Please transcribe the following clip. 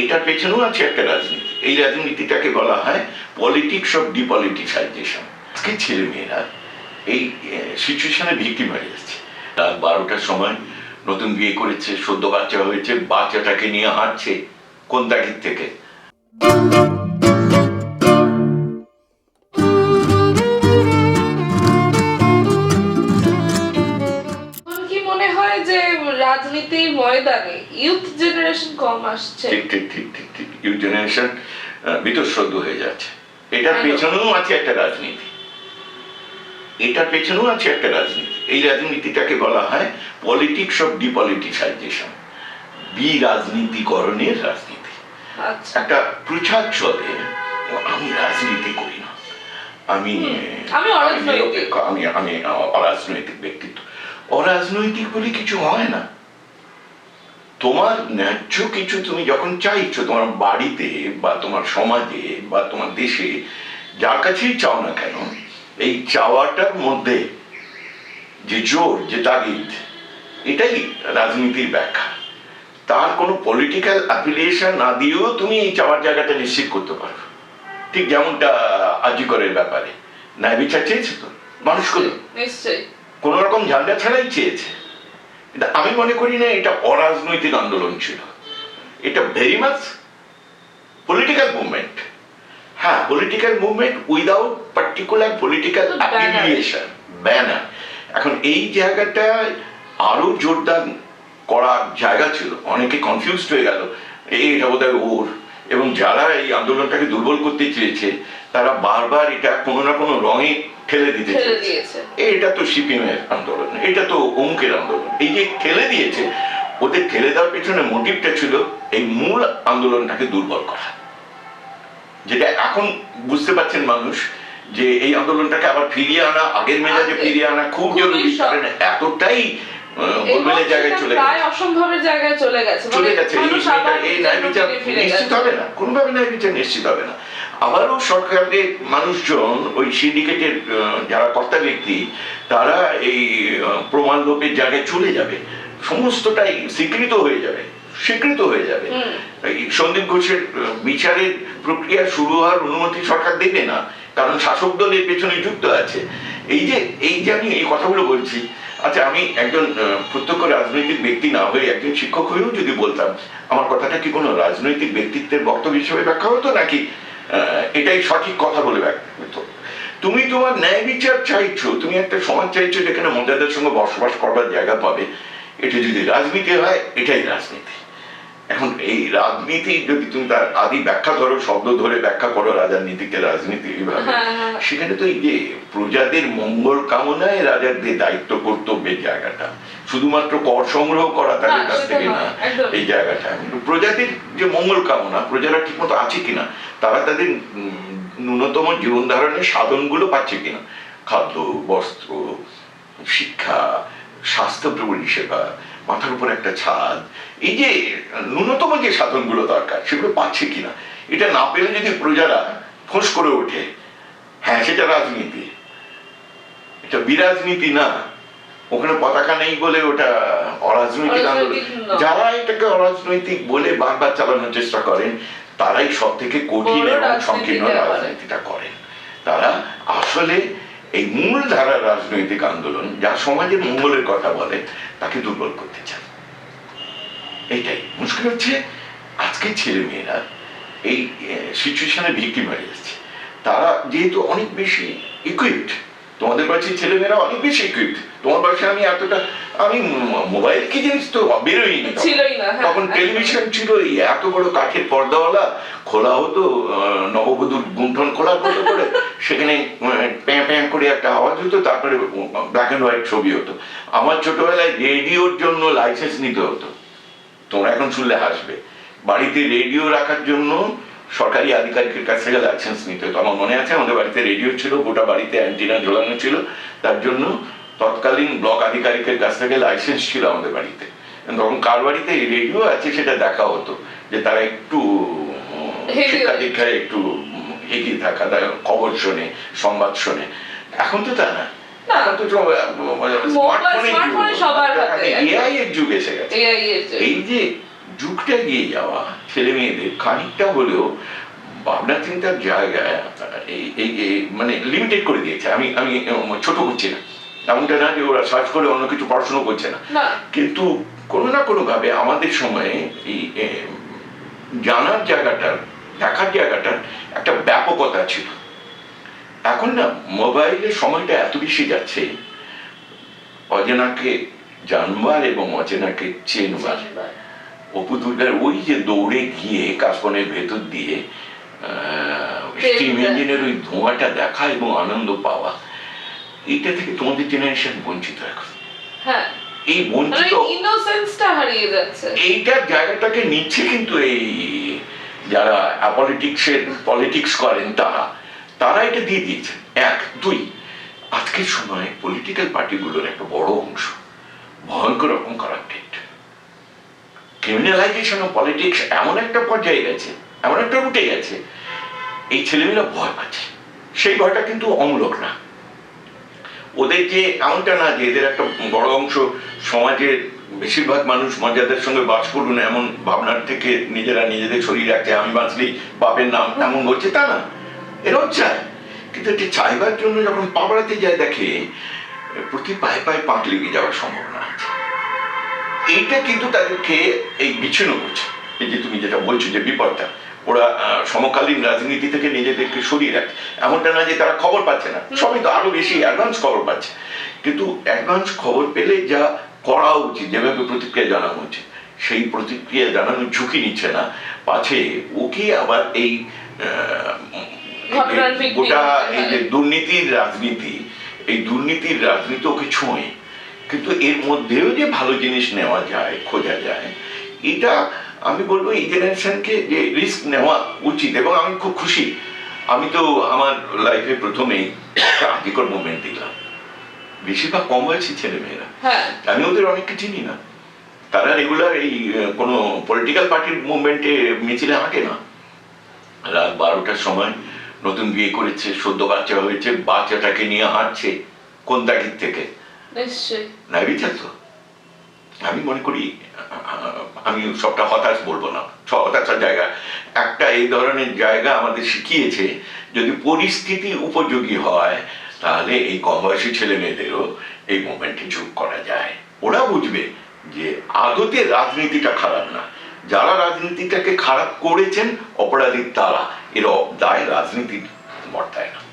এটার পেছনেও আছে একটা রাজনীতি। এই রাজনীতিটাকে বলা হয় পলিটিক্স অফ ডিপলিটিসাইজেশন আজকে ছেলে মেয়েরা এই সিচুয়েশনে ভিক্টিম হয়ে যাচ্ছে। রাত বারোটার সময় নতুন বিয়ে করেছে, সদ্য বাচ্চা হয়েছে, বাচ্চাটাকে নিয়ে হাঁটছে কোন তারিখ থেকে? জেনারেশন কম আসছে। ঠিক ঠিক ঠিক ঠিক ঠিক। ইউ জেনারেশন হয়ে যাচ্ছে। এটার পেছনেও আছে একটা রাজনীতি। এটার পেছনেও আছে একটা রাজনীতি। এই রাজনীতিটাকে বলা হয় পলিটিক্স অফ ডিপলিটিসাইজেশন বি রাজনীতিকরণের রাজনীতি। আচ্ছা। একটা প্রচার চলে আমি রাজনীতি করি না। আমি আমি। আমি আমি অরাজনৈতিক ব্যক্তিত্ব। অরাজনৈতিক বলে কিছু হয় না। তোমার ন্যায্য কিছু তুমি যখন চাইছো তোমার বাড়িতে বা তোমার সমাজে বা তোমার দেশে যার কাছেই চাও না কেন এই চাওয়াটার মধ্যে যে জোর যে তাগিদ এটাই রাজনীতির ব্যাখ্যা। তার কোনো পলিটিক্যাল অ্যাফিলিয়েশন না দিয়েও তুমি এই চাওয়ার জায়গাটা নিশ্চিত করতে পারো। ঠিক যেমনটা আজিকরের ব্যাপারে। ন্যায় বিচার চেয়েছে তো? মানুষগুলো নিশ্চয়ই। কোন রকম ঝান্ডা ছাড়াই চেয়েছে। কিন্তু আমি মনে করি না এটা অরাজনৈতিক আন্দোলন ছিল। এটা ভেরি মাচ পলিটিক্যাল মুভমেন্ট হ্যাঁ political movement without particular political. Affiliation banner এখন এই জায়গাটা আরও জোরদার করার জায়গা ছিল। অনেকে কনফিউজড হয়ে গেল। এই এটা বোধহয় ওর। এবং যারা এই আন্দোলনটাকে দুর্বল করতে চেয়েছে তারা বারবার এটা কোনো না কোনো রঙে ঠেলে দিতে চেয়েছে। দিয়েছে। এটা তো সিপিএমের আন্দোলন এটা তো অমুকের আন্দোলন। এই যে ঠেলে দিয়েছে ওদের ঠেলে দেওয়ার পেছনে মোটিভটা ছিল এই মূল আন্দোলনটাকে দুর্বল করা। যেটা এখন বুঝতে পারছেন মানুষ যে এই আন্দোলনটাকে আবার ফিরিয়ে আনা আগের মেজাজে ফিরিয়ে আনা খুব জরুরি। কারণ এতটাই গোলমেলের জায়গায় চলে গেছে। অসম্ভবের জায়গায় চলে গেছে চলে মানে গেছে এই মানুষ বিষয়টা আবার এই ন্যায় বিচার নিশ্চিত হবে না কোনোভাবে ন্যায় বিচার নিশ্চিত হবে না। আবারও সরকারের মানুষজন ওই সিন্ডিকেটের যারা কর্তা ব্যক্তি তারা এই প্রমাণ লোপের জায়গায় চলে যাবে। সমস্তটাই স্বীকৃত হয়ে যাবে স্বীকৃত হয়ে যাবে। সন্দীপ ঘোষের বিচারের প্রক্রিয়া শুরু হওয়ার অনুমতি সরকার দেবে না কারণ শাসক দলের পেছনে যুক্ত আছে। এই যে এই যে আমি এই কথাগুলো বলছি আচ্ছা আমি একজন প্রত্যক্ষ রাজনৈতিক ব্যক্তি না হয়ে একজন শিক্ষক হয়েও যদি বলতাম, আমার কথাটা কি কোনো রাজনৈতিক ব্যক্তিত্বের বক্তব্য হিসেবে ব্যাখ্যা হতো নাকি? এটাই সঠিক কথা বলে ব্যাখ্যা হতো। তুমি তোমার ন্যায় বিচার চাইছো, তুমি একটা সমাজ চাইছো যেখানে মহিলাদের সঙ্গে বসবাস করবার জায়গা পাবে। এটা যদি রাজনীতি হয়, এটাই রাজনীতি। এখন এই রাজনীতি যদি তুমি তার আদি ব্যাখ্যা ধরো শব্দ ধরে ব্যাখ্যা করো রাজনীতিকে রাজনীতি এইভাবে হ্যাঁ, হ্যাঁ। সেখানে তো এই যে প্রজাদের মঙ্গল কামনায় রাজাদের দায়িত্ব কর্তব্যের জায়গাটা। শুধুমাত্র কর সংগ্রহ করা তাদের কাছ থেকে না এই জায়গাটা। প্রজাদের যে মঙ্গল কামনা প্রজারা ঠিকমতো আছে কিনা তারা তাদের ন্যূনতম জীবন ধারণের সাধনগুলো পাচ্ছে কিনা। খাদ্য বস্ত্র শিক্ষা স্বাস্থ্য পরিষেবা মাথার উপর একটা ছাদ। এই যে ন্যূনতম যে সাধনগুলো দরকার সেগুলো পাচ্ছে কিনা? এটা না পেলে যদি প্রজারা ফোঁস করে ওঠে হ্যাঁ সেটা রাজনীতি। এটা বিরাজনীতি না। ওখানে পতাকা নেই বলে ওটা অরাজনৈতিক আন্দোলন। যারা এটাকে অরাজনৈতিক বলে বারবার চালানোর চেষ্টা করেন তারাই সব থেকে কঠিন এবং সংকীর্ণ রাজনীতিটা করেন। তারা আসলে এই মূল ধারার রাজনৈতিক আন্দোলন যা সমাজের মঙ্গলের কথা বলে তাকে দুর্বল করতে চান এইটাই মুশকিল হচ্ছে আজকে ছেলে মেয়েরা এই সিচুয়েশনে ভিক্টিম হয়ে যাচ্ছে তারা যেহেতু অনেক বেশি ইকুইপড তোমাদের বয়সী ছেলেমেয়েরা অনেক বেশি ইকুইপড তোমার বয়সে আমি এতটা আমি মোবাইল কি জিনিস তো বেরোই তখন। ছিলই না, হ্যাঁ। টেলিভিশন ছিল এই এত বড় কাঠের পর্দাওয়ালা খোলা হতো নববধূর গুণ্ঠন খোলা করে সেখানে করে একটা আওয়াজ হতো তারপরে ব্ল্যাক অ্যান্ড হোয়াইট ছবি হতো। আমার ছোটবেলায় রেডিওর জন্য লাইসেন্স নিতে হতো। তোমরা এখন শুনলে হাসবে। বাড়িতে রেডিও রাখার জন্য সরকারি আধিকারিকের কাছ থেকে লাইসেন্স নিতে হতো। আমার মনে আছে আমাদের বাড়িতে রেডিও ছিল গোটা বাড়িতে অ্যান্টিনা ঝোলানো ছিল। তার জন্য তৎকালীন ব্লক আধিকারিকের কাছ থেকে লাইসেন্স ছিল আমাদের বাড়িতে। তখন কার বাড়িতে রেডিও আছে সেটা দেখা হতো যে তারা একটু শিক্ষা দীক্ষায় একটু এগিয়ে থাকা তারা খবর শোনে সংবাদ শোনে। এখন তো তা না। না। এখন তো স্মার্টফোনের smartphone সবার হাতে, একদম। এআই এর যুগ এসে গেছে। AI এর জন্য। এই যে যুগটা এগিয়ে যাওয়া ছেলে মেয়েদের খানিকটা হলেও ভাবনা চিন্তার জায়গায় এই এই এই মানে লিমিটেড করে দিয়েছে। আমি আমি ছোট করছি না। এমনটা না যে ওরা সার্চ করে অন্য কিছু পড়াশুনো করছে না। না। কিন্তু কোনো না কোনো ভাবে আমাদের সময়ে এই জানার জায়গাটার দেখার জায়গাটার একটা ব্যাপকতা ছিল। এখন না মোবাইলের সময়টা এত বেশি যাচ্ছে। অজেনাকে জানবার এবং অচেনাকে চেনবার। অপু দুর্গার ওই যে দৌড়ে গিয়ে কাশবনের ভেতর দিয়ে স্টিম ইঞ্জিনের ওই ধোঁয়াটা দেখা এবং আনন্দ পাওয়া এইটা থেকে তোমাদের জেনারেশন বঞ্চিত এখন। হ্যাঁ। এই বঞ্চিত ইনোসেন্সটা হারিয়ে যাচ্ছে। এইটার জায়গাটাকে নিচ্ছে কিন্তু এই যারা পলিটিক্সের পলিটিক্স করেন তারা। তারা এটা দিয়ে দিয়েছে, এক, দুই, আজকের সময় পলিটিক্যাল পার্টিগুলোর একটা বড় অংশ ভয়ঙ্কর রকম কারাপ্টেড ক্রিমিনালাইজেশন অফ পলিটিক্স এমন একটা পর্যায়ে গেছে, এমন একটা রুটে গেছে, এই ছেলেমেয়েরা ভয় পাচ্ছে। সেই ভয়টা কিন্তু অমূলক না। ওদের যে এমনটা না যে এদের একটা বড় অংশ সমাজের বেশিরভাগ মানুষ মর্যাদার সঙ্গে বাস করুন এমন ভাবনার থেকে নিজেরা নিজেদের শরীর রাখছে, আমি বাঁচলি বাপের নাম এমন বলছে তা না। এরাও চায় কিন্তু এটি চাইবার জন্য যখন পাবড়াতে যায় দেখে প্রতি পায়ে পায়ে পাক লেগে যাওয়ার সম্ভাবনা আছে এইটা কিন্তু তাদেরকে এই বিচ্ছিন্ন করছে। এই যে তুমি যেটা বলছো যে বিপদটা ওরা সমকালীন রাজনীতি থেকে নিজেদেরকে সরিয়ে রাখছে। এমনটা না যে তারা খবর পাচ্ছে না। সবই তো আরও বেশি অ্যাডভান্স খবর পাচ্ছে। কিন্তু অ্যাডভান্স খবর পেলে যা করা উচিত যেভাবে প্রতিক্রিয়া জানানো উচিত সেই প্রতিক্রিয়া জানানোর ঝুঁকি নিচ্ছে না। পাছে ওকে আবার এই গোটা এই যে দুর্নীতির রাজনীতি এই দুর্নীতির রাজনীতি ওকে ছোঁয় কিন্তু এর মধ্যেও যে ভালো জিনিস নেওয়া যায় খোঁজা যায় এটা আমি বলব এই জেনারেশনকে যে রিস্ক নেওয়া উচিত এবং আমি খুব খুশি। আমি তো আমার লাইফে প্রথমেই আদিকর মুভমেন্ট দিলাম বেশিরভাগ কম বয়সী ছেলে মেয়েরা হ্যাঁ। আমি ওদের অনেককে চিনি না। তারা রেগুলার এই কোনো পলিটিক্যাল পার্টির মুভমেন্টে মিছিলে হাঁটে না। রাত বারোটার সময় নতুন বিয়ে করেছে সদ্য বাচ্চা হয়েছে বাচ্চাটাকে নিয়ে হাঁটছে। কোন তারিখ থেকে? তো আমি মনে করি আমি সবটা হতাশ বলব না। হতাশার জায়গা। একটা এই ধরনের জায়গা আমাদের শিখিয়েছে যদি পরিস্থিতি উপযোগী হয় তাহলে এই কম বয়সী ছেলে মেয়েদেরও এই মুভমেন্টে যোগ করা যায়। ওরা বুঝবে যে আদতে রাজনীতিটা খারাপ না। যারা রাজনীতিটাকে খারাপ করেছেন অপরাধী তারা। এর দায় রাজনীতির বর্তায় না।